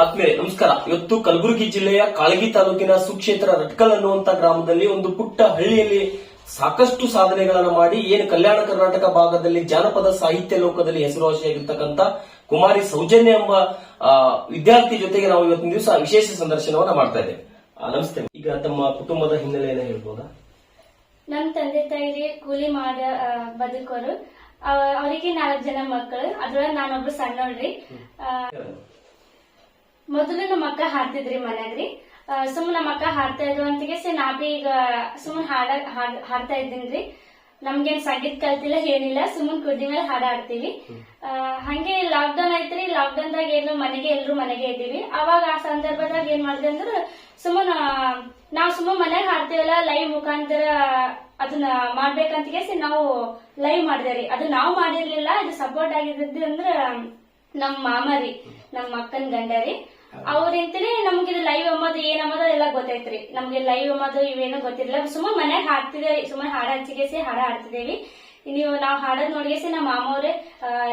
ಆದ್ಮೇಲೆ ನಮಸ್ಕಾರ. ಇವತ್ತು ಕಲಬುರಗಿ ಜಿಲ್ಲೆಯ ಕಾಳಗಿ ತಾಲೂಕಿನ ಸುಕ್ಷೇತ್ರ ರಟ್ಕಲ್ ಅನ್ನುವಂತ ಗ್ರಾಮದಲ್ಲಿ ಒಂದು ಪುಟ್ಟ ಹಳ್ಳಿಯಲ್ಲಿ ಸಾಕಷ್ಟು ಸಾಧನೆಗಳನ್ನು ಮಾಡಿ ಏನು ಕಲ್ಯಾಣ ಕರ್ನಾಟಕ ಭಾಗದಲ್ಲಿ ಜಾನಪದ ಸಾಹಿತ್ಯ ಲೋಕದಲ್ಲಿ ಹೆಸರುವಾಸಿಯಾಗಿರ್ತಕ್ಕಂಥ ಕುಮಾರಿ ಸೌಜನ್ಯ ಎಂಬ ವಿದ್ಯಾರ್ಥಿ ಜೊತೆಗೆ ನಾವು ಇವತ್ತಿನ ದಿವಸ ವಿಶೇಷ ಸಂದರ್ಶನವನ್ನ ಮಾಡ್ತಾ ಇದ್ದೇವೆ. ನಮಸ್ತೆ. ಈಗ ತಮ್ಮ ಕುಟುಂಬದ ಹಿನ್ನೆಲೆಯನ್ನು ಹೇಳ್ಬೋದಾ? ನಮ್ ತಂದೆ ತಾಯಿಗೆ ಕೂಲಿ ಮಾಡ ಬದುಕೋರು. ಅವರಿಗೆ ನಾಲ್ಕು ಜನ ಮಕ್ಕಳು. ಅದ್ರೊಳಗೆ ನಾನೊಬ್ರು ಸಣ್ಣೋಳ್ರಿ. ಮೊದಲು ನಮ್ಮ ಅಕ್ಕ ಹಾಡ್ತಿದ್ರಿ ಮನ್ಯಾಗ್ರಿ. ಸುಮ್ ನಮ್ಮ ಅಕ್ಕ ಹಾಡ್ತಾ ಇದ್ರು ಅಂತಿಗೆ ಸಿ ನಾ ಬಿ ಈಗ ಸುಮ್ಮನೆ ಹಾಡ, ಹಾಡ್- ಹಾಡ್ತಾ ಇದ್ದೀನ್ರಿ. ನಮ್ಗೇನ್ ಸಂಗೀತ ಕಲ್ತಿಲ್ಲ, ಏನಿಲ್ಲ ಸುಮ್ಮನೆ ಕುದಿ ಮೇಲೆ ಹಾಡ ಹಾಡ್ತೀವಿ. ಹಂಗೆ ಲಾಕ್ಡೌನ್ ಐತ್ರಿ ಲಾಕ್ಡೌನ್ ದಾಗ ಏನು ಮನೆಗೆ ಎಲ್ರು ಮನೆಗೆ ಇದ್ದೀವಿ. ಅವಾಗ ಆ ಸಂದರ್ಭದಾಗ ಏನ್ ಮಾಡಿದೆ ಅಂದ್ರ ಸುಮ್ಮನ ನಾವ್ ಸುಮ್ಮನೆ ಮನೆಗೆ ಹಾಡ್ತೀವಲ್ಲ ಲೈವ್ ಮುಖಾಂತರ ಅದನ್ನ ಮಾಡ್ಬೇಕಂತ ನಾವು ಲೈವ್ ಮಾಡಿದೇವ್ರಿ ಅದು ನಾವು ಮಾಡಿರ್ಲಿಲ್ಲ, ಅದು ಸಪೋರ್ಟ್ ಆಗಿದ್ದು ಅಂದ್ರ ನಮ್ ಮಾಮ ರೀ, ನಮ್ ಅಕ್ಕನ ಗಂಡ ರೀ. ಅವ್ರಿಂತಲೇ ನಮ್ಗೆ ಇದು ಲೈವ್ ಅಮ್ಮದು ಏನ್ ಅಮ್ಮದು ಎಲ್ಲ ಗೊತ್ತೈತ್ರಿ ನಮ್ಗೆ ಲೈವ್ ಅಮ್ಮದು ಇವೇನು ಗೊತ್ತಿರಲಿಲ್ಲ. ಸುಮ್ಮನೆ ಮನ್ಯಾಗ ಹಾಡ್ತಿದೇವಿ ಸುಮ್ಮನೆ ಹಾಡ ಹಚ್ಚಿಗೆಸಿ ಹಾಡ ಹಾಡ್ತಿದೇವಿ ನೀವು ನಾವು ಹಾಡೋದ್ ನೋಡಿಗೆಸಿ ನಮ್ಮ ಮಾಮ ಅವ್ರೆ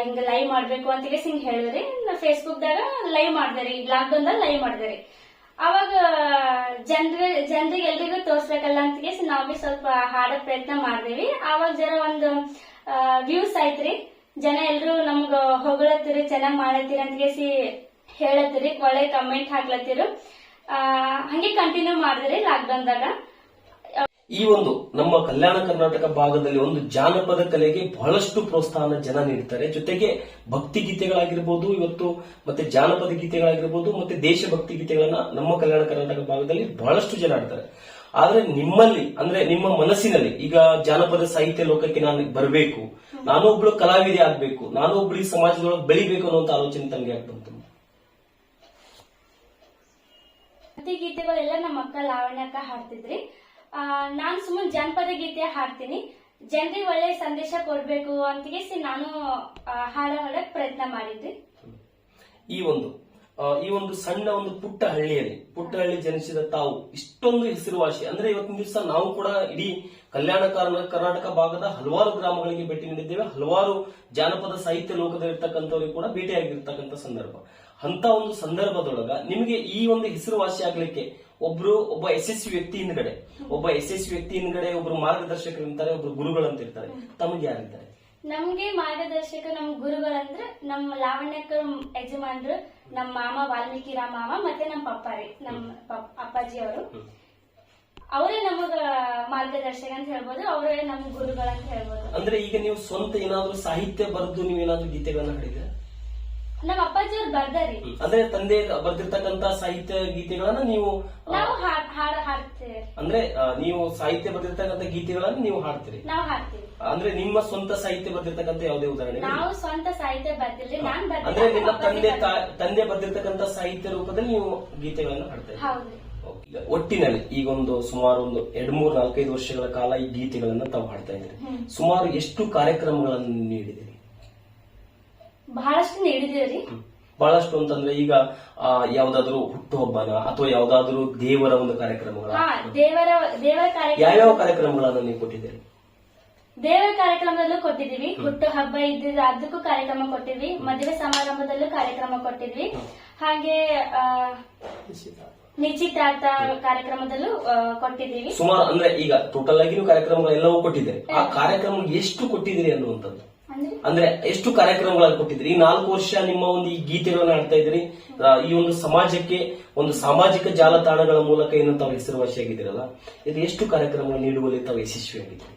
ಹಿಂಗ ಲೈವ್ ಮಾಡ್ಬೇಕು ಅಂತ ಹಿಂಗ್ ಹೇಳಿದ್ರಿ. ಫೇಸ್ಬುಕ್ ದಾಗ ಲೈವ್ ಮಾಡಿದ್ರಿ. ಲಾಕ್ಡೌನ್ ದಾಗ ಲೈವ್ ಮಾಡಿದ್ರಿ. ಅವಾಗ, ಜನರ, ಜನರಿಗೆ ಎಲ್ರಿಗೂ ತೋರ್ಸ್ಬೇಕಲ್ಲ ಅಂತ ನಾವ್ ಬಿ ಸ್ವಲ್ಪ ಹಾಡೋ ಪ್ರಯತ್ನ ಮಾಡ್ದೇವಿ. ಅವಾಗ ಜರ ಒಂದು ವ್ಯೂಸ್ ಆಯ್ತ್ರಿ. ಜನ ಎಲ್ರು ನಮ್ಗ ಹೊಗಳತ್ತೀರಿ, ಚೆನ್ನಾಗ್ ಮಾಡತ್ತೀರಿ ಅಂತ ಹೇಳತ್ತೀರಿ ಒಳ್ಳೆ ಕಮೆಂಟ್ ಹಾಕ್ಲತ್ತೀರು. ಹಂಗೆ ಕಂಟಿನ್ಯೂ ಮಾಡಿದ್ರಿ ಲಾಕ್ಡೌನ್ ದಾಗ ಈ ಒಂದು ನಮ್ಮ ಕಲ್ಯಾಣ ಕರ್ನಾಟಕ ಭಾಗದಲ್ಲಿ ಒಂದು ಜಾನಪದ ಕಲೆಗೆ ಬಹಳಷ್ಟು ಪ್ರೋತ್ಸಾಹನ ಜನ ನೀಡ್ತಾರೆ. ಜೊತೆಗೆ ಭಕ್ತಿ ಗೀತೆಗಳಾಗಿರ್ಬೋದು, ಇವತ್ತು ಮತ್ತೆ ಜಾನಪದ ಗೀತೆಗಳಾಗಿರ್ಬೋದು, ಮತ್ತೆ ದೇಶಭಕ್ತಿ ಗೀತೆಗಳನ್ನ ನಮ್ಮ ಕಲ್ಯಾಣ ಕರ್ನಾಟಕ ಭಾಗದಲ್ಲಿ ಬಹಳಷ್ಟು ಜನ ಆಡ್ತಾರೆ ಆದ್ರೆ ನಿಮ್ಮಲ್ಲಿ, ಅಂದ್ರೆ ನಿಮ್ಮ ಮನಸ್ಸಿನಲ್ಲಿ, ಈಗ ಜಾನಪದ ಸಾಹಿತ್ಯ ಲೋಕಕ್ಕೆ ನಾನು ಬರಬೇಕು, ನಾನೊಬ್ಳು ಕಲಾವಿದೆ ಆಗ್ಬೇಕು ನಾನು ಒಬ್ಳು ಈ ಸಮಾಜದೊಳಗೆ ಬೆಳಿಬೇಕು ಅನ್ನೋ ಆಲೋಚನೆ ತಮಗೆ ಯಾಕೆ ಭಕ್ತಿ ಗೀತೆಗಳೆಲ್ಲ ನಮ್ಮ ಅಕ್ಕ ಲಾವಣ್ಯಕ್ಕ ಹಾಡ್ತಿದ್ರಿ. ಆ, ನಾನ್ ಸುಮ್ಮನೆ ಜಾನಪದ ಗೀತೆ ಹಾಡ್ತೀನಿ. ಜನರಿಗೆ ಒಳ್ಳೆ ಸಂದೇಶ ಕೊಡ್ಬೇಕು ಅಂತ ನಾನು ಹಾಡ ಹಾಡಕ್ ಪ್ರಯತ್ನ ಮಾಡಿದ್ರಿ. ಈ ಒಂದು ಈ ಒಂದು ಸಣ್ಣ ಒಂದು ಪುಟ್ಟ ಹಳ್ಳಿಯಲ್ಲಿ ಪುಟ್ಟ ಹಳ್ಳಿ ಜನಿಸಿದ ತಾವು ಇಷ್ಟೊಂದು ಹೆಸರುವಾಸಿ. ಅಂದ್ರೆ ಇವತ್ತಿನ ದಿವಸ ನಾವು ಕೂಡ ಇಡೀ ಕಲ್ಯಾಣ ಕರ್ನ- ಕರ್ನಾಟಕ ಭಾಗದ ಹಲವಾರು ಗ್ರಾಮಗಳಿಗೆ ಭೇಟಿ ನೀಡಿದ್ದೇವೆ. ಹಲವಾರು ಜಾನಪದ ಸಾಹಿತ್ಯ ಲೋಕದಲ್ಲಿರ್ತಕ್ಕಂಥವ್ರಿಗೆ ಕೂಡ ಭೇಟಿಯಾಗಿರ್ತಕ್ಕಂಥ ಸಂದರ್ಭ. ಅಂತ ಒಂದು ಸಂದರ್ಭದೊಳಗ ನಿಮಗೆ ಈ ಒಂದು ಹೆಸರುವಾಸಿ ಆಗ್ಲಿಕ್ಕೆ ಒಬ್ರು ಒಬ್ಬ ಯಶಸ್ವಿ ವ್ಯಕ್ತಿ ಹಿಂದ್ಗಡೆ ಒಬ್ಬ ಯಶಸ್ವಿ ವ್ಯಕ್ತಿ ಹಿಂದ್ಗಡೆ ಒಬ್ರು ಮಾರ್ಗದರ್ಶಕರು ಇರ್ತಾರೆ ಒಬ್ರು ಗುರುಗಳಂತ ಇರ್ತಾರೆ. ತಮಗೆ ಯಾರಿದ್ದಾರೆ ನಮ್ಗೆ ಮಾರ್ಗದರ್ಶಕ ನಮ್ ಗುರುಗಳಂದ್ರ ನಮ್ ಲಾವಣ್ಯಕ್ಕ ಯಜಮಾನ್ರು ನಮ್ ಮಾಮ ವಾಲ್ಮೀಕಿ ರಾಮ ಮಾಮ ಮತ್ತೆ ನಮ್ ಪಪ್ಪ ರೀ ನಮ್ ಪಪ್- ಅಪ್ಪಾಜಿ ಅವರು ಅವರೇ ನಮಗ ಮಾರ್ಗದರ್ಶಕ ಅಂತ ಹೇಳ್ಬೋದು ಅವರೇ ನಮ್ ಗುರುಗಳಂತ ಹೇಳ್ಬೋದು. ಅಂದ್ರೆ ಈಗ ನೀವು ಸ್ವಂತ ಏನಾದ್ರು ಸಾಹಿತ್ಯ ಬರೆದು ನೀವೇನಾದ್ರೂ ಗೀತೆಗಳನ್ನ ಹಾಡಿದ್ರೆ ನಮ್ ಅಪ್ಪಾಜಿ ಅವ್ರು ಬರ್ದಾರಿ. ಅಂದ್ರೆ ತಂದೆ ಬರ್ದಿರ್ತಕ್ಕಂತ ಸಾಹಿತ್ಯ ಗೀತೆಗಳನ್ನ ನೀವು ನಾವು ಹಾಡ್ ಹಾಡ ಹಾಡ್ತೇವೆ. ಅಂದ್ರೆ ಆ, ನೀವು ಸಾಹಿತ್ಯ ಬರ್ದಿರ್ತಕ್ಕಂತ ಗೀತೆಗಳನ್ನ ನೀವು ಹಾಡ್ತೀರಿ. ನಾವು ಹಾಡ್ತೀವಿ. ಅಂದ್ರೆ ನಿಮ್ಮ ಸ್ವಂತ ಸಾಹಿತ್ಯ ಬರ್ದಿರ್ತಕ್ಕಂತ ಯಾವುದೇ ಉದಾಹರಣೆ ನಾವು ಸ್ವಂತ ಸಾಹಿತ್ಯ ಬರ್ದಿಲ್ಲ ನಾನ್ ಅಂದ್ರೆ ನಿಮ್ಮ ತಂದೆ ತಾ- ತಂದೆ ಬರ್ದಿರ್ತಕ್ಕಂತ ಸಾಹಿತ್ಯ ರೂಪದಲ್ಲಿ ನೀವು ಗೀತೆಗಳನ್ನು ಹಾಡ್ತೀರಿ ಇದ್ದೀರಿ. ಈಗ ಒಟ್ಟಿನಲ್ಲಿ ಈಗ ಒಂದು ಸುಮಾರು ಒಂದು ಎರಡ್ ಮೂರ್ ನಾಲ್ಕೈದು ವರ್ಷಗಳ ಕಾಲ ಈ ಗೀತೆಗಳನ್ನ ತಾವು ಹಾಡ್ತಾ ಇದ್ದೀರಿ. ಸುಮಾರು ಎಷ್ಟು ಕಾರ್ಯಕ್ರಮಗಳನ್ನು ನೀಡಿದಿರಿ ಬಹಳಷ್ಟು ನೀಡಿದೇವ್ರಿ. ಬಹಳಷ್ಟು ಅಂತಂದ್ರೆ ಈಗ ಯಾವ್ದಾದ್ರು ಹುಟ್ಟುಹಬ್ಬನ ಅಥವಾ ಯಾವ್ದಾದ್ರು ದೇವರ ಒಂದು ಕಾರ್ಯಕ್ರಮಗಳ ಹಾ ದೇವರ ದೇವರ ಕಾರ್ಯಕ್ರಮ ಯಾವ್ಯಾವ ಕಾರ್ಯಕ್ರಮಗಳನ್ನ ನೀವು ಕೊಟ್ಟಿದ್ದೀರಿ? ದೇವರ ಕಾರ್ಯಕ್ರಮದಲ್ಲೂ ಕೊಟ್ಟಿದೀವಿ ಹುಟ್ಟು ಹಬ್ಬ ಇದ್ದಿದ್ದು ಅದಕ್ಕೂ ಕಾರ್ಯಕ್ರಮ ಕೊಟ್ಟಿದ್ವಿ. ಮದುವೆ ಸಮಾರಂಭದಲ್ಲೂ ಕಾರ್ಯಕ್ರಮ ಕೊಟ್ಟಿದ್ವಿ. ಹಾಗೆ ಆ, ನಿಶ್ಚಿತಾರ್ಥ. ಕಾರ್ಯಕ್ರಮದಲ್ಲೂ ಆ, ಕೊಟ್ಟಿದ್ದೀವಿ. ಸುಮಾರು ಅಂದ್ರೆ ಈಗ ಟೋಟಲ್ ಆಗಿ ಕಾರ್ಯಕ್ರಮಗಳೆಲ್ಲವೂ ಕೊಟ್ಟಿದ್ದೀರಿ ಆ ಕಾರ್ಯಕ್ರಮ ಎಷ್ಟು ಕೊಟ್ಟಿದ್ದೀರಿ ಅನ್ನುವಂಥದ್ದು? ಅಂದ್ರೆ ಎಷ್ಟು ಕಾರ್ಯಕ್ರಮಗಳನ್ನು ಕೊಟ್ಟಿದ್ರಿ ಈ ನಾಲ್ಕು ವರ್ಷ ನಿಮ್ಮ ಒಂದು ಈ ಗೀತೆಗಳನ್ನ ಆಡ್ತಾ ಇದ್ರಿ ಈ ಒಂದು ಸಮಾಜಕ್ಕೆ ಒಂದು ಸಾಮಾಜಿಕ ಜಾಲತಾಣಗಳ ಮೂಲಕ ಏನು ತಾವು ಹೆಸರುವಾಸಿಯಾಗಿದ್ದೀರಲ್ಲ ಇದು ಎಷ್ಟು ಕಾರ್ಯಕ್ರಮಗಳು ನೀಡುವಲ್ಲಿ ತಾವು ಯಶಸ್ವಿಯಾಗಿದ್ದೀರಿ?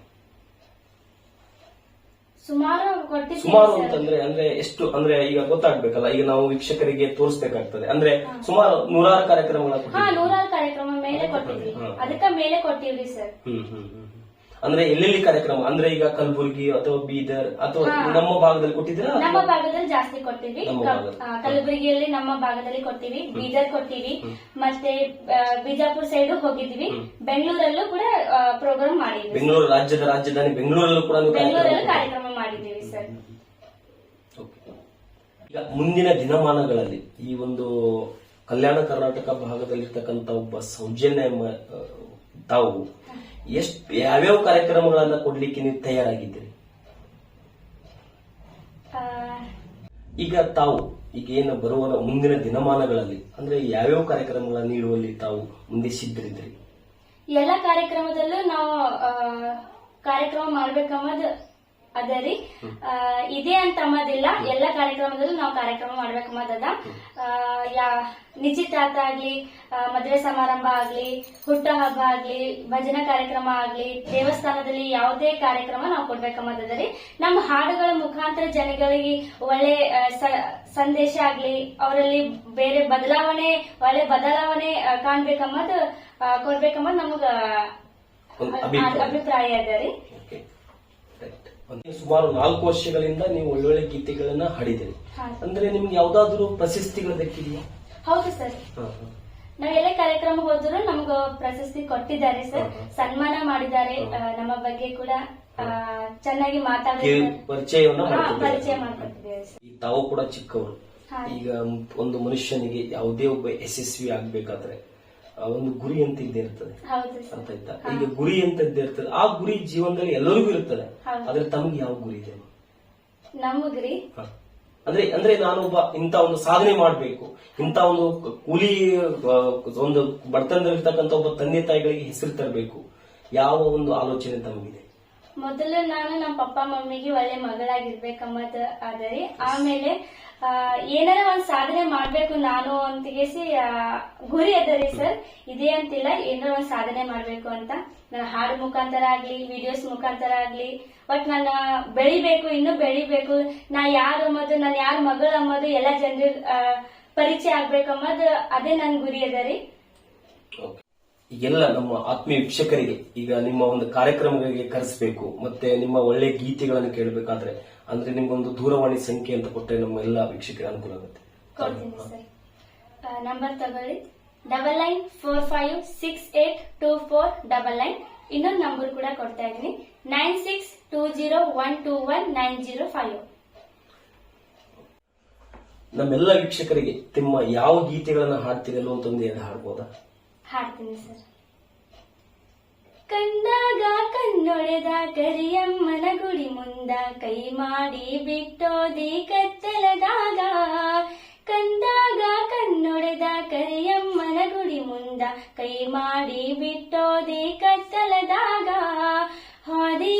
ಸುಮಾರು. ಅಂತಂದ್ರೆ ಅಂದ್ರೆ ಎಷ್ಟು ಅಂದ್ರೆ ಈಗ ಗೊತ್ತಾಗ್ಬೇಕಲ್ಲ ಈಗ ನಾವು ವೀಕ್ಷಕರಿಗೆ ತೋರಿಸಬೇಕಾಗ್ತದೆ. ಅಂದ್ರೆ ಸುಮಾರು ನೂರಾರು ಕಾರ್ಯಕ್ರಮಗಳ ನೂರಾರು ಕಾರ್ಯಕ್ರಮ ಮೇಲೆ ಕೊಟ್ಟಿದ್ವಿ ಅದಕ್ಕೆ ಮೇಲೆ ಕೊಟ್ಟಿವ್ರಿ ಸರ್. ಹ್ಮ್ ಹ್ಮ್. ಅಂದ್ರೆ ಎಲ್ಲೆಲ್ಲಿ ಕಾರ್ಯಕ್ರಮ? ಅಂದ್ರೆ ಈಗ ಕಲಬುರಗಿ ಅಥವಾ ಬೀದರ್ ಅಥವಾ ನಮ್ಮ ಭಾಗದಲ್ಲಿ ಕೊಟ್ಟಿದ್ರ ನಮ್ಮ ಭಾಗದಲ್ಲಿ ಜಾಸ್ತಿ ಕೊಟ್ಟಿವಿ. ನಮ್ಮ ಭಾಗದಲ್ಲಿ. ಆ, ಕಲಬುರಗಿಯಲ್ಲಿ ನಮ್ಮ ಭಾಗದಲ್ಲಿ ಕೊಟ್ಟಿವಿ. ಬೀದರ್ ಕೊಟ್ಟಿವಿ. ಮತ್ತೆ ಬಿಜಾಪುರ್ ಬಿಜಾಪುರ ಸೈಡ್ ಹೋಗಿದ್ವಿ. ಬೆಂಗಳೂರಲ್ಲೂ ಕೂಡ ಪ್ರೋಗ್ರಾಮ್ ಮಾಡಿದ್ವಿ ಬೆಂಗಳೂರು ರಾಜ್ಯದ ರಾಜಧಾನಿ ಬೆಂಗಳೂರಲ್ಲೂ ಕೂಡ ನೀವು ಕಾರ್ಯಕ್ರಮ ಬೆಂಗಳೂರಲ್ಲೂ ಕಾರ್ಯಕ್ರಮ ಮಾಡಿದ್ದೀವಿ ಸರ್. ಈಗ ಮುಂದಿನ ದಿನಮಾನಗಳಲ್ಲಿ ಈ ಒಂದು ಕಲ್ಯಾಣ ಕರ್ನಾಟಕ ಭಾಗದಲ್ಲಿರ್ತಕ್ಕಂಥ ಒಬ್ಬ ಸೌಜನ್ಯ ಎಂಬ ಆ, ತಾವು ಎಷ್ಟು ಯಾವ್ಯಾವ ಕಾರ್ಯಕ್ರಮಗಳನ್ನ ಕೊಡ್ಲಿಕ್ಕೆ ನೀವು ತಯಾರಾಗಿದ್ದೀರಿ? ಆ, ಈಗ ತಾವು ಈಗ ಏನು ಬರುವ ಮುಂದಿನ ದಿನಮಾನಗಳಲ್ಲಿ ಅಂದ್ರೆ ಯಾವ್ಯಾವ ಕಾರ್ಯಕ್ರಮಗಳನ್ನ ನೀಡುವಲ್ಲಿ ತಾವು ಮುಂದೆ ಸಿದ್ಧರಿದ್ರಿ ಎಲ್ಲ ಕಾರ್ಯಕ್ರಮದಲ್ಲೂ ನಾವು ಕಾರ್ಯಕ್ರಮ ಮಾಡ್ಬೇಕನ್ನೋದು ಅದ ಇದೆ ಅಂತ ಅನ್ನೋದಿಲ್ಲ. ಎಲ್ಲ ಕಾರ್ಯಕ್ರಮದಲ್ಲೂ ನಾವು ಕಾರ್ಯಕ್ರಮ ಮಾಡ್ಬೇಕು ಅನ್ನೋದದ ಯಾ ನಿಶ್ಚಿತಾರ್ಥ ಆಗ್ಲಿ ಮದುವೆ ಸಮಾರಂಭ ಆಗ್ಲಿ ಹುಟ್ಟ ಹಬ್ಬ ಆಗ್ಲಿ ಭಜನಾ ಕಾರ್ಯಕ್ರಮ ಆಗ್ಲಿ ದೇವಸ್ಥಾನದಲ್ಲಿ ಯಾವುದೇ ಕಾರ್ಯಕ್ರಮ ನಾವು ಕೊಡ್ಬೇಕನ್ನೋದದರಿ ನಮ್ಮ ಹಾಡುಗಳ ಮುಖಾಂತರ ಜನಗಳಿಗೆ ಒಳ್ಳೆ ಸಂದೇಶ ಆಗ್ಲಿ ಅವರಲ್ಲಿ ಬೇರೆ ಬದಲಾವಣೆ ಒಳ್ಳೆ ಬದಲಾವಣೆ ಕಾಣ್ಬೇಕನ್ನೋದು ಕೊಡ್ಬೇಕನ್ನೋದು ನಮಗ ಅಭಿಪ್ರಾಯ. ಅದ ರೀ. ಸುಮಾರು ನಾಲ್ಕು ವರ್ಷಗಳಿಂದ ನೀವು ಒಳ್ಳೊಳ್ಳೆ ಗೀತೆಗಳನ್ನ ಹಾಡಿದಿರಿ ಹಾ. ಅಂದ್ರೆ ನಿಮ್ಗೆ ಯಾವ್ದಾದ್ರು ಪ್ರಶಸ್ತಿಗಳು ದಕ್ಕಿದೆಯಾ ಹೌದು ಸರ್. ಹಾ, ಹಾ. ನಾವ್ ಎಲ್ಲ ಕಾರ್ಯಕ್ರಮ ಹೋದ್ರು ನಮ್ಗ ಪ್ರಶಸ್ತಿ ಕೊಟ್ಟಿದ್ದಾರೆ ಸರ್. ಸನ್ಮಾನ ಮಾಡಿದ್ದಾರೆ. ನಮ್ಮ ಬಗ್ಗೆ ಕೂಡ ಚೆನ್ನಾಗಿ ಪರಿಚಯ ತಾವು ಕೂಡ ಚಿಕ್ಕವರು. ಈಗ ಒಂದು ಮನುಷ್ಯನಿಗೆ ಯಾವುದೇ ಒಬ್ಬ ಯಶಸ್ವಿ ಆಗ್ಬೇಕಾದ್ರೆ ಒಂದು ಗುರಿ ಅಂತ ಇದ್ದೇ ಇರ್ತದೆ. ಅರ್ಥ ಆಯ್ತಾ? ಈಗ ಗುರಿ ಅಂತ ಇದ್ದೇ ಇರ್ತದೆ. ಆ ಗುರಿ ಜೀವನದಲ್ಲಿ ಎಲ್ಲರಿಗೂ ಇರ್ತದೆ. ಆದ್ರೆ ತಮ್ಗೆ ಯಾವ ಗುರಿ ಇದೆ? ನಮಗ್ರಿ ಹ. ಅಂದ್ರೆ ಅಂದ್ರೆ ನಾನೊಬ್ಬ ಇಂತ ಒಂದು ಸಾಧನೆ ಮಾಡ್ಬೇಕು. ಇಂತ ಒಂದು ಕೂಲಿ ಆ, ಒಂದು ಬಡತನದಲ್ಲಿರ್ತಕ್ಕಂಥ ಒಬ್ಬ ತಂದೆ ತಾಯಿಗಳಿಗೆ ಹೆಸರು ತರಬೇಕು. ಯಾವ ಒಂದು ಆಲೋಚನೆ ತಮಗಿದೆ? ಮೊದಲು ನಾನು ನಮ್ಮ ಪಪ್ಪ ಮಮ್ಮಿಗೆ ಒಳ್ಳೆ ಮಗಳಾಗಿರ್ಬೇಕಮ್ಮದ ಆದರೆ, ಆಮೇಲೆ ಏನಾರ ಒಂದ್ ಸಾಧನೆ ಮಾಡ್ಬೇಕು ನಾನು ಅಂತಿಗೆಸಿ ಗುರಿ ಅದರಿ ಸರ್. ಇದೇ ಅಂತಿಲ್ಲ, ಏನಾರ ಒಂದ್ ಸಾಧನೆ ಮಾಡ್ಬೇಕು ಅಂತ. ನನ್ನ ಹಾಡು ಮುಖಾಂತರ ಆಗ್ಲಿ ವಿಡಿಯೋಸ್ ಮುಖಾಂತರ ಆಗ್ಲಿ ಬಟ್ ನನ್ನ ಬೆಳಿಬೇಕು, ಇನ್ನು ಬೆಳಿಬೇಕು. ನಾ ಯಾರು ಅಮ್ಮದು, ನಾನು ಯಾರ ಮಗಳು ಅಮ್ಮದು, ಎಲ್ಲ ಜನರಿಗೆ ಪರಿಚಯ ಆಗ್ಬೇಕಮ್ಮದು, ಅದೇ ನನ್ ಗುರಿ ಅದರಿ ಈಗೆಲ್ಲ ನಮ್ಮ ಆತ್ಮೀಯ ವೀಕ್ಷಕರಿಗೆ ಈಗ ನಿಮ್ಮ ಒಂದು ಕಾರ್ಯಕ್ರಮಗಳಿಗೆ ಕರೆಸಬೇಕು ಮತ್ತೆ ನಿಮ್ಮ ಒಳ್ಳೆ ಗೀತೆಗಳನ್ನು ಕೇಳಬೇಕಾದ್ರೆ ಅಂದ್ರೆ ನಿಮ್ಗೊಂದು ದೂರವಾಣಿ ಸಂಖ್ಯೆ ಅಂತ ಕೊಟ್ಟರೆ ನಮ್ಮ ಎಲ್ಲ ವೀಕ್ಷಕರಿಗೆ ಅನುಕೂಲ ಆಗುತ್ತೆ. ನಂಬರ್ ತಗೊಳ್ಳಿ. Double nine four five six eight two four double nine. ಇನ್ನೊಂದು ನಂಬರ್ ಕೂಡ ಕೊಡ್ತಾ ಇದ್ದೀನಿ. Nine six two zero one two one nine zero five. ನಮ್ಮೆಲ್ಲ ವೀಕ್ಷಕರಿಗೆ ನಿಮ್ಮ ಯಾವ ಗೀತೆಗಳನ್ನ ಹಾಡ್ತಿರಲ್ಲ ಅಂತ ಒಂದು ಎರಡು ಹಾಡ್ಬೋದಾ? ಹಾಡ್ತೀನಿ ಸರ್. ಕಂಡಾಗ ಕಣ್ಣೊಡೆದ ಕರಿಯಮ್ಮನ ಗುಡಿ ಮುಂದ ಕೈ ಮಾಡಿ ಬಿಟ್ಟೋದಿ ಕತ್ತಲದಾಗ. ಕಂಡಾಗ ಕಣ್ಣೊಡೆದ ಕರಿಯಮ್ಮನ ಗುಡಿ ಮುಂದ ಕೈ ಮಾಡಿ ಬಿಟ್ಟೋದಿ ಕತ್ತಲದಾಗ. ಹಾದಿ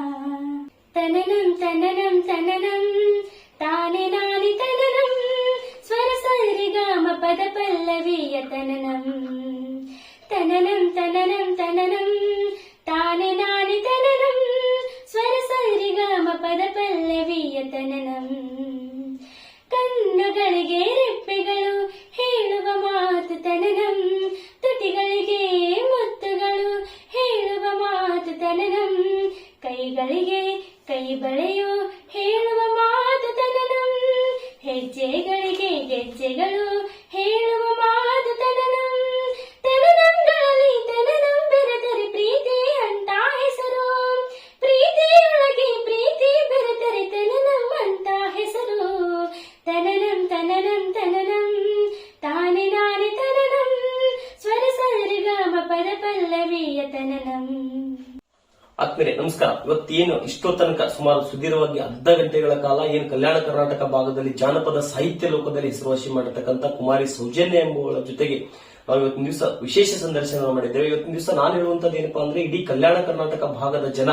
ಬಂದ ತನನಂ ತನನಂ ತನನಂ ತಾನೆ ನಾನಿ ತನನಂ ಸ್ವರ ಸರಿಗಾಮ ಪದ ಪಲ್ಲವಿಯ ತನನಂ ತನನಂ ತನನಂ ತನನಂ ತಾನೆ ನಾನಿ ತನನಂ ಸ್ವರ ಸರಿಗಾಮ ಪದ ಪಲ್ಲವಿಯ ತನನಂ ಕಣ್ಣುಗಳಿಗೆ ರೆಪ್ಪೆಗಳು ಹೇಳುವ ಮಾತು ತನನಂ ತುಟಿಗಳಿಗೆ ಕೈಗಳಿಗೆ ಕೈ ಬಳೆಯು ಆತ್ಮೀಯರೇ, ನಮಸ್ಕಾರ. ಇವತ್ತೇನು ಇಷ್ಟೋ ತನಕ ಸುಮಾರು ಸುದೀರ್ಘವಾಗಿ ಅರ್ಧ ಗಂಟೆಗಳ ಕಾಲ ಏನು ಕಲ್ಯಾಣ ಕರ್ನಾಟಕ ಭಾಗದಲ್ಲಿ ಜಾನಪದ ಸಾಹಿತ್ಯ ಲೋಕದಲ್ಲಿ ಹೆಸರುವಾಸಿ ಮಾಡಿರ್ತಕ್ಕಂಥ ಕುಮಾರಿ ಸೌಜನ್ಯ ಎಂಬುವಳ ಜೊತೆಗೆ ನಾವು ಇವತ್ತಿನ ದಿವಸ ವಿಶೇಷ ಸಂದರ್ಶನ ಮಾಡಿದ್ದೇವೆ. ಇವತ್ತಿನ ದಿವಸ ನಾನು ಹೇಳುವಂತದ್ದು ಏನಪ್ಪಾ ಅಂದ್ರೆ ಇಡೀ ಕಲ್ಯಾಣ ಕರ್ನಾಟಕ ಭಾಗದ ಜನ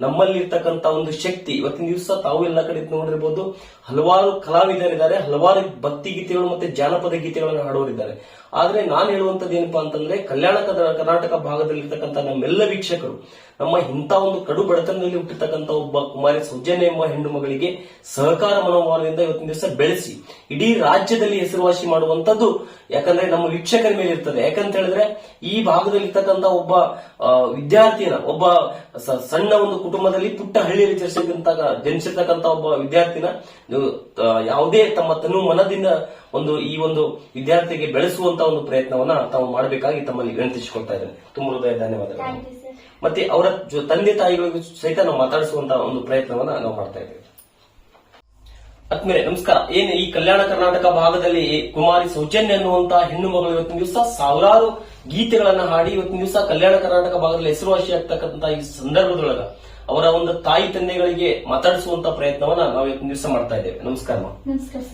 ನಮ್ಮಲ್ಲಿ ಇರ್ತಕ್ಕಂತ ಒಂದು ಶಕ್ತಿ. ಇವತ್ತಿನ ದಿವಸ ತಾವು ಎಲ್ಲ ಕಡೆ ನೋಡಿರ್ಬೋದು, ಹಲವಾರು ಕಲಾವಿದರಿದ್ದಾರೆ, ಹಲವಾರು ಭಕ್ತಿ ಗೀತೆಗಳು ಮತ್ತೆ ಜಾನಪದ ಗೀತೆಗಳನ್ನು ಹಾಡೋರಿದ್ದಾರೆ ಆದ್ರೆ ನಾನು ಹೇಳುವಂತದ್ದು ಏನಪ್ಪಾ ಅಂತಂದ್ರೆ ಕಲ್ಯಾಣ ಕರ್ನಾ- ಕರ್ನಾಟಕ ಭಾಗದಲ್ಲಿರ್ತಕ್ಕಂಥ ನಮ್ಮೆಲ್ಲ ವೀಕ್ಷಕರು ನಮ್ಮ ಇಂಥ ಒಂದು ಕಡು ಬಡತನದಲ್ಲಿ ಹುಟ್ಟಿರ್ತಕ್ಕಂಥ ಒಬ್ಬ ಕುಮಾರಿ ಸೌಜನ್ಯ ಎಂಬ ಹೆಣ್ಣು ಮಗಳಿಗೆ ಸಹಕಾರ ಮನೋಭಾವದಿಂದ ಇವತ್ತಿನ ದಿವಸ ಬೆಳೆಸಿ ಇಡೀ ರಾಜ್ಯದಲ್ಲಿ ಹೆಸರುವಾಸಿ ಮಾಡುವಂತದ್ದು ಯಾಕಂದ್ರೆ ನಮ್ಮ ವೀಕ್ಷಕರ ಮೇಲೆ ಇರ್ತದೆ. ಯಾಕಂತ ಹೇಳಿದ್ರೆ ಈ ಭಾಗದಲ್ಲಿ ಇರ್ತಕ್ಕಂಥ ಒಬ್ಬ ವಿದ್ಯಾರ್ಥಿನ ಒಬ್ಬ ಸಣ್ಣ ಒಂದು ಕುಟುಂಬ ಕುಟುಂಬದಲ್ಲಿ ಪುಟ್ಟ ಹಳ್ಳಿಯಲ್ಲಿ ಜನಿಸಿದಂತ ಜನಿಸಿರ್ತಕ್ಕಂಥ ಒಬ್ಬ ವಿದ್ಯಾರ್ಥಿನ ಯಾವುದೇ ತಮ್ಮ ತನು ಮನದಿಂದ ಒಂದು ಈ ಒಂದು ವಿದ್ಯಾರ್ಥಿಗೆ ಬೆಳೆಸುವಂತ ಒಂದು ಪ್ರಯತ್ನವನ್ನ ತಾವು ಮಾಡಬೇಕಾಗಿ ತಮ್ಮಲ್ಲಿ ವಿನಂತಿಸಿಕೊಳ್ತಾ ಇದ್ದೇನೆ. ತುಂಬ ಹೃದಯ ಧನ್ಯವಾದಗಳು. ಮತ್ತೆ ಅವರ ತಂದೆ ತಾಯಿಗಳಿಗೂ ಸಹಿತ ನಾವು ಮಾತಾಡಿಸುವಂತ ಒಂದು ಪ್ರಯತ್ನವನ್ನ ನಾವು ಮಾಡ್ತಾ ಇದ್ದೇವೆ. ಆದ್ಮೇಲೆ ನಮಸ್ಕಾರ. ಏನ್ ಈ ಕಲ್ಯಾಣ ಕರ್ನಾಟಕ ಭಾಗದಲ್ಲಿ ಕುಮಾರಿ ಸೌಜನ್ಯ ಅನ್ನುವಂತಹ ಹೆಣ್ಣು ಮಗಳು ಇವತ್ತಿನ ದಿವಸ ಸಾವಿರಾರು ಗೀತೆಗಳನ್ನ ಹಾಡಿ ಇವತ್ತಿನ ದಿವಸ ಕಲ್ಯಾಣ ಕರ್ನಾಟಕ ಭಾಗದಲ್ಲಿ ಹೆಸರುವಾಸಿ ಆಗ್ತಕ್ಕಂತ ಈ ಸಂದರ್ಭದೊಳಗ ಅವರ ಒಂದು ತಾಯಿ ತಂದೆಗಳಿಗೆ ಮಾತಾಡಿಸುವಂತ ಪ್ರಯತ್ನವನ್ನ ನಾವು ಇವತ್ತು ದಿವಸ ಮಾಡ್ತಾ ಇದ್ದೇವೆ. ನಮಸ್ಕಾರ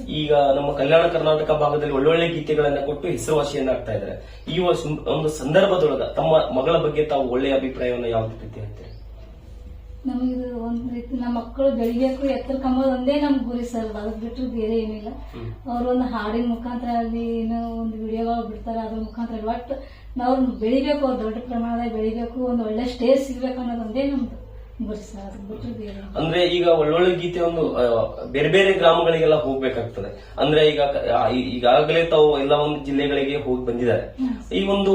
ಈಗ ನಮ್ಮ ಕಲ್ಯಾಣ ಕರ್ನಾಟಕ ಭಾಗದಲ್ಲಿ ಒಳ್ಳೊಳ್ಳೆ ಗೀತೆಗಳನ್ನ ಕೊಟ್ಟು ಹೆಸರುವಾಸಿಯನ್ನ ಆಗ್ತಾ ಇದ್ದಾರೆ. ಈ ಒಂದು- ಸಂದರ್ಭದೊಳಗ ತಮ್ಮ ಮಗಳ ಬಗ್ಗೆ ತಾವು ಒಳ್ಳೆಯ ಅಭಿಪ್ರಾಯವನ್ನು ಯಾವ ರೀತಿ ಹೇಳ್ತೀರಿ? ನಮಗಿದು ಒಂದ್ ರೀತಿ ನಮ್ಮ ಮಕ್ಕಳು ಬೆಳಿಬೇಕು ಎತ್ತರ ಕಂಬೋದು ಒಂದೇ ನಮ್ಮ ಗುರಿ ಸರ್ ಅದಕ್ ಬಿಟ್ಟರೆ ಬೇರೆ ಏನಿಲ್ಲ. ಅವ್ರು ಒಂದು ಹಾಡಿನ ಮುಖಾಂತರ ಅಲ್ಲಿ ಏನೋ ಒಂದು ವಿಡಿಯೋಗಳು ಬಿಡ್ತಾರೆ ಅದ್ರ ಮುಖಾಂತರ ಒಟ್ಟು ನಾವ್ ಬೆಳಿಬೇಕು ಅವ್ರು ದೊಡ್ಡ ಪ್ರಮಾಣದಾಗ ಬೆಳಿಬೇಕು ಒಂದು ಒಳ್ಳೆ ಸ್ಟೇಜ್ ಸಿಗ್ಬೇಕು ಅನ್ನೋದೊಂದೇ ನಮ್ದು. ಅಂದ್ರೆ ಈಗ ಒಳ್ಳೊಳ್ಳೆ ಗೀತೆ ಒಂದು ಬೇರೆ ಬೇರೆ ಗ್ರಾಮಗಳಿಗೆಲ್ಲ ಹೋಗ್ಬೇಕಾಗ್ತದೆ. ಅಂದ್ರೆ ಈಗ ಈಗಾಗಲೇ ತಾವು ಎಲ್ಲ ಒಂದು ಜಿಲ್ಲೆಗಳಿಗೆ ಹೋಗಿ ಬಂದಿದ್ದಾರೆ. ಈ ಒಂದು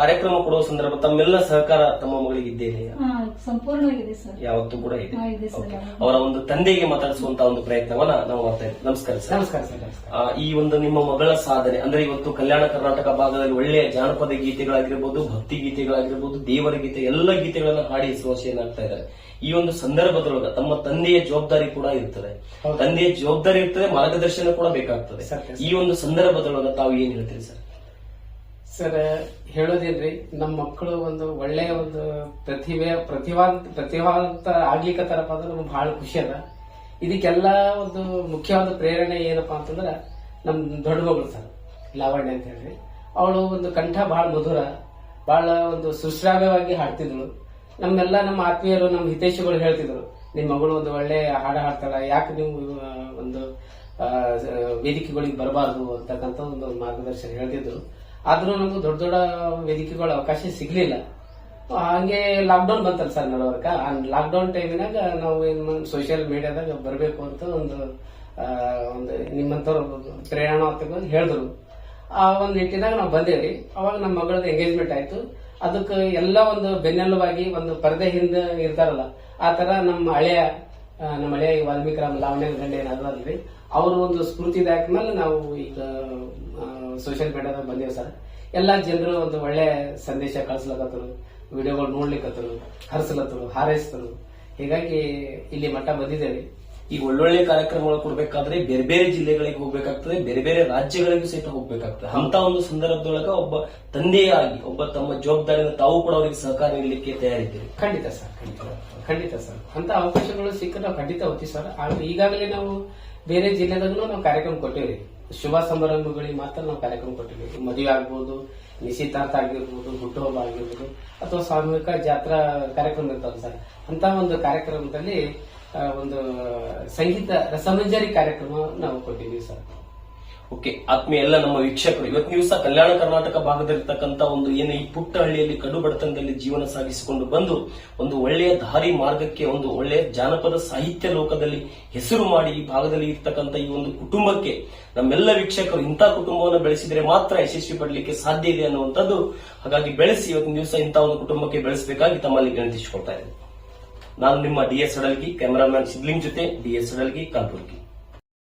ಕಾರ್ಯಕ್ರಮ ಕೊಡುವ ಸಂದರ್ಭ ತಮ್ಮೆಲ್ಲ ಸಹಕಾರ ತಮ್ಮ ಮಗಳಿಗೆ ಇದ್ದೇ ಇದೆಯಾ ಹಾ ಸಂಪೂರ್ಣವಾಗಿದೆ ಸರ್. ಯಾವತ್ತೂ ಕೂಡ ಇದೆ. ಹಾ, ಇದೆ ಸರ್ ಅವರ ಒಂದು ತಂದೆಗೆ ಮಾತಾಡಿಸುವಂತ ಒಂದು ಪ್ರಯತ್ನವನ್ನ ನಾವು ಮಾಡ್ತಾ ಇದ್ದೀವಿ ನಮಸ್ಕಾರ ಸರ್. ನಮಸ್ಕಾರ ಸರ್ ನಮಸ್ಕಾರ. ಆ, ಈ ಒಂದು ನಿಮ್ಮ ಮಗಳ ಸಾಧನೆ ಅಂದ್ರೆ ಇವತ್ತು ಕಲ್ಯಾಣ ಕರ್ನಾಟಕ ಭಾಗದಲ್ಲಿ ಒಳ್ಳೆಯ ಜಾನಪದ ಗೀತೆಗಳಾಗಿರ್ಬೋದು ಭಕ್ತಿ ಗೀತೆಗಳಾಗಿರ್ಬೋದು ದೇವರ ಗೀತೆ ಎಲ್ಲ ಗೀತೆಗಳನ್ನ ಹಾಡಿ ಹೆಸರುವಾಸಿಯನ್ನಾಗ್ತಾ ಇದ್ದಾರೆ. ಈ ಒಂದು ಸಂದರ್ಭದೊಳಗ ತಮ್ಮ ತಂದೆಯ ಜವಾಬ್ದಾರಿ ಕೂಡ ಇರ್ತದೆ. ತಂದೆಯ ಜವಾಬ್ದಾರಿ ಇರ್ತದೆ ಮಾರ್ಗದರ್ಶನ ಕೂಡ ಬೇಕಾಗ್ತದೆ. ಸತ್ಯ. ಈ ಒಂದು ಸಂದರ್ಭದೊಳಗ ತಾವು ಏನ್ ಹೇಳ್ತೀರಿ ಸರ್? ಸರ್, ಹೇಳೋದೇನ್ರಿ ನಮ್ಮ ಮಕ್ಕಳು ಒಂದು ಒಳ್ಳೆಯ ಒಂದು ಪ್ರತಿಭೆ ಪ್ರತಿಭಾಂತ ಪ್ರತಿಭಾವಂತ ಆಗ್ಲಿಕ್ಕತ್ತಾರಪ್ಪ ಅಂದ್ರೆ ನಮ್ಗೆ ಬಹಳ ಖುಷಿ ಅದ. ಇದಕ್ಕೆಲ್ಲ ಒಂದು ಮುಖ್ಯವಾದ ಪ್ರೇರಣೆ ಏನಪ್ಪ ಅಂತಂದ್ರೆ ನಮ್ಮ ದೊಡ್ಡ ಮಗಳು ಸರ್, ಲಾವಣ್ಯ ಅಂತ ಹೇಳಿ ಅವಳು ಒಂದು ಕಂಠ ಬಹಳ ಮಧುರ ಬಹಳ ಒಂದು ಸುಶ್ರಾವ್ಯವಾಗಿ ಹಾಡ್ತಿದ್ಳು. ನಮ್ಮೆಲ್ಲ ನಮ್ಮ ಆತ್ಮೀಯರು, ನಮ್ಮ ಹಿತೈಷಿಗಳು ಹೇಳ್ತಿದ್ರು ನಿಮ್ಮ ಮಗಳು ಒಂದು ಒಳ್ಳೆ ಹಾಡು ಹಾಡ್ತಾಳ, ಯಾಕೆ ನೀವು ಒಂದು ವೇದಿಕೆಗಳಿಗೆ ಬರಬಾರ್ದು ಅಂತಕ್ಕಂಥ ಒಂದು ಮಾರ್ಗದರ್ಶನ ಹೇಳ್ತಿದ್ರು. ಆದ್ರೂ ನಮ್ಗೆ ದೊಡ್ಡ ದೊಡ್ಡ ವೇದಿಕೆಗಳ ಅವಕಾಶ ಸಿಗ್ಲಿಲ್ಲ. ಹಂಗೆ ಲಾಕ್ಡೌನ್ ಬಂತಲ್ಲ ಸರ್ ನಡವರ್ಕ? ಲಾಕ್ಡೌನ್ ಟೈಮಿನಾಗ ನಾವು ಏನ್ ಸೋಷಿಯಲ್ ಮೀಡಿಯಾದಾಗ ಬರಬೇಕು ಅಂತ ಒಂದು ಒಂದು ಒಂದು ನಿಮ್ಮಂತವ್ರು ಅಂತ ಹೇಳಿದ್ರು. ಆ ಒಂದು ನಿಟ್ಟಿನಾಗ ನಾವು ಬಂದೇವ್ರಿ. ಅವಾಗ ನಮ್ಮ ಮಗಳದ್ದು ಎಂಗೇಜ್ಮೆಂಟ್ ಆಯ್ತು. ಅದಕ್ಕೆ ಎಲ್ಲ ಒಂದು ಬೆನ್ನೆಲುಬಾಗಿ ಒಂದು ಪರದೆ ಹಿಂದೆ ಇರ್ತಾರಲ್ಲ, ಆ ತರ ನಮ್ಮ ಹಳೆಯ ನಮ್ಮ ಹಳೆಯ ವಾಲ್ಮೀಕಿ ರಾಮ್ ಲಾವಣ್ಯ ಗಂಡ ಅಲ್ರಿ, ಅವರು ಒಂದು ಸ್ಫೂರ್ತಿದಾಯಕ ಮೇಲೆ ನಾವು ಈಗ ಸೋಷಿಯಲ್ ಮೀಡಿಯಾದಾಗ ಬಂದೀವಿ ಸರ್. ಎಲ್ಲ ಜನರು ಒಂದು ಒಳ್ಳೆ ಸಂದೇಶ ಕಳಿಸ್ಲಕತ್ತರು, ವಿಡಿಯೋಗಳು ನೋಡ್ಲಿಕ್ಕತ್ತರು ಹರಿಸ್ಲತ್ತರು, ಹಾರೈಸ್ತರು. ಹೀಗಾಗಿ ಇಲ್ಲಿ ಮಟ್ಟ ಬಂದಿದ್ದೇವೆ. ಈ ಒಳ್ಳೊಳ್ಳೆ ಕಾರ್ಯಕ್ರಮಗಳು ಕೊಡ್ಬೇಕಾದ್ರೆ ಬೇರೆ ಬೇರೆ ಜಿಲ್ಲೆಗಳಿಗೆ ಹೋಗ್ಬೇಕಾಗ್ತದೆ, ಬೇರೆ ಬೇರೆ ರಾಜ್ಯಗಳಿಗೂ ಸಹಿತ ಹೋಗ್ಬೇಕಾಗ್ತದೆ. ಅಂತ ಒಂದು ಸಂದರ್ಭದೊಳಗ ಒಬ್ಬ ತಂದೆಯಾಗಿ ಒಬ್ಬ ತಮ್ಮ ಜವಾಬ್ದಾರಿಯಿಂದ ತಾವು ಕೂಡ ಅವರಿಗೆ ಸಹಕಾರ ನೀಡಲಿಕ್ಕೆ ತಯಾರಿದ್ದೀರಿ ಖಂಡಿತ ಸರ್, ಖಂಡಿತ. ಖಂಡಿತ ಸರ್. ಅಂತ ಅವಕಾಶಗಳು ಸಿಕ್ಕ ನಾವು ಖಂಡಿತ ಹೋಗ್ತೀವಿ ಸರ್. ಈಗಾಗಲೇ ನಾವು ಬೇರೆ ಜಿಲ್ಲೆದಾಗೂ ನಾವು ಕಾರ್ಯಕ್ರಮ ಕೊಟ್ಟಿವ್ರಿ. ಶುಭ ಸಮಾರಂಭಗಳಿಗೆ ಮಾತ್ರ ನಾವು ಕಾರ್ಯಕ್ರಮ ಕೊಟ್ಟಿರ್ಬೇಕು. ಮದುವೆ ಆಗ್ಬೋದು, ನಿಶ್ಚಿತಾರ್ಥ ಆಗಿರ್ಬೋದು, ಹುಟ್ಟುಹಬ್ಬ ಆಗಿರ್ಬೋದು, ಅಥವಾ ಸಾಮೂಹಿಕ ಜಾತ್ರಾ ಕಾರ್ಯಕ್ರಮ ಇರ್ತಾವಲ್ಲ ಸರ್ ಅಂತ ಒಂದು ಕಾರ್ಯಕ್ರಮದಲ್ಲಿ ಒಂದು ಸಂಗೀತ, ರಸಮಂಜರಿ ಕಾರ್ಯಕ್ರಮ ನಾವು ಕೊಟ್ಟಿದ್ದೀವಿ ಸರ್. ಓಕೆ, ಆತ್ಮೀಯ ಎಲ್ಲ ನಮ್ಮ ವೀಕ್ಷಕರು, ಇವತ್ತು ನೀವು ಸಹ ಕಲ್ಯಾಣ ಕರ್ನಾಟಕ ಭಾಗದಲ್ಲಿರ್ತಕ್ಕಂಥ ಒಂದು ಏನು ಈ ಪುಟ್ಟ ಹಳ್ಳಿಯಲ್ಲಿ ಕಡು ಬಡತನದಲ್ಲಿ ಜೀವನ ಸಾಗಿಸಿಕೊಂಡು ಬಂದು ಒಂದು ಒಳ್ಳೆಯ ದಾರಿ ಮಾರ್ಗಕ್ಕೆ, ಒಂದು ಒಳ್ಳೆಯ ಜಾನಪದ ಸಾಹಿತ್ಯ ಲೋಕದಲ್ಲಿ ಹೆಸರು ಮಾಡಿ ಈ ಭಾಗದಲ್ಲಿ ಇರ್ತಕ್ಕಂಥ ಈ ಒಂದು ಕುಟುಂಬಕ್ಕೆ ನಮ್ಮೆಲ್ಲ ವೀಕ್ಷಕರು ಇಂಥ ಕುಟುಂಬವನ್ನು ಬೆಳೆಸಿದರೆ ಮಾತ್ರ ಯಶಸ್ವಿ ಪಡಲಿಕ್ಕೆ ಸಾಧ್ಯ ಇದೆ ಅನ್ನುವಂಥದ್ದು ಹಾಗಾಗಿ ಬೆಳೆಸಿ, ಇವತ್ತು ನೀವು ಸಹ ಇಂಥ ಒಂದು ಕುಟುಂಬಕ್ಕೆ ಬೆಳೆಸಬೇಕಾಗಿ ತಮ್ಮಲ್ಲಿ ವಿನಂತಿಸಿಕೊಳ್ತಾ ಇದ್ದೇನೆ. ನಾನು ನಿಮ್ಮ D S Adalgi, cameraman Sidling ಜೊತೆ ಡಿ ಎಸ್ ಅಡಲ್ಗಿ, ಕಾಲ್ಬುರ್ಗಿ.